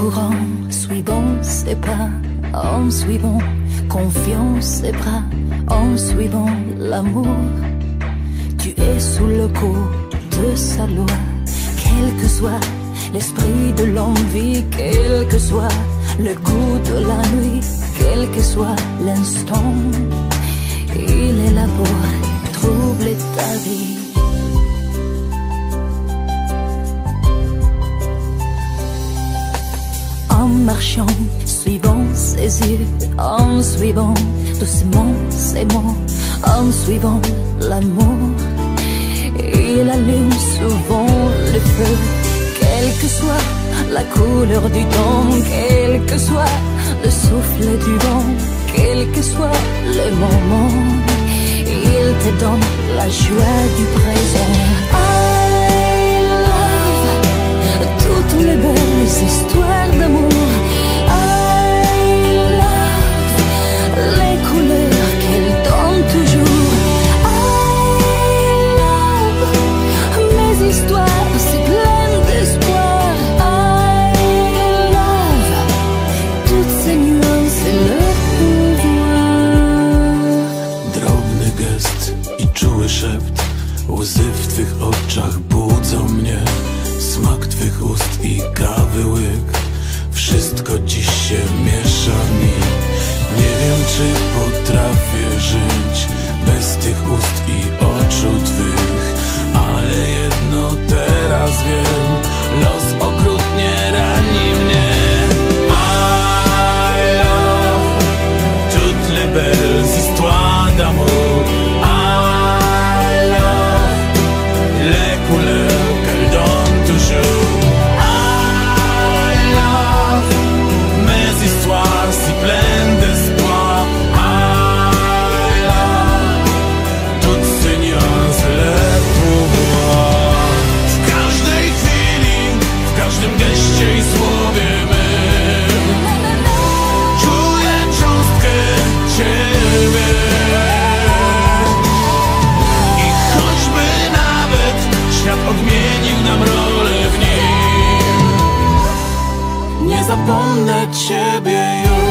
courant, suivant ses pas, en suivant confiance et bras, en suivant l'amour. Tu es sous le coup de sa loi, quel que soit l'esprit de l'envie, quel que soit le goût de la nuit, quel que soit l'instant. Il est là pour marchant, suivant ses yeux, en suivant doucement ses mots, en suivant l'amour. Il allume souvent le feu, quelle que soit la couleur du temps, quel que soit le souffle du vent, quel que soit le moment, il te donne la joie du présent. I love toutes les belles Łzy w twych oczach budzą mnie. Smak twych ust i kawy łyk. Wszystko dziś się miesza mi. Nie wiem czy potrafię żyć każdym geście i słowie. Czuję cząstkę Ciebie I choćby nawet świat odmienił nam rolę w nim Nie zapomnę Ciebie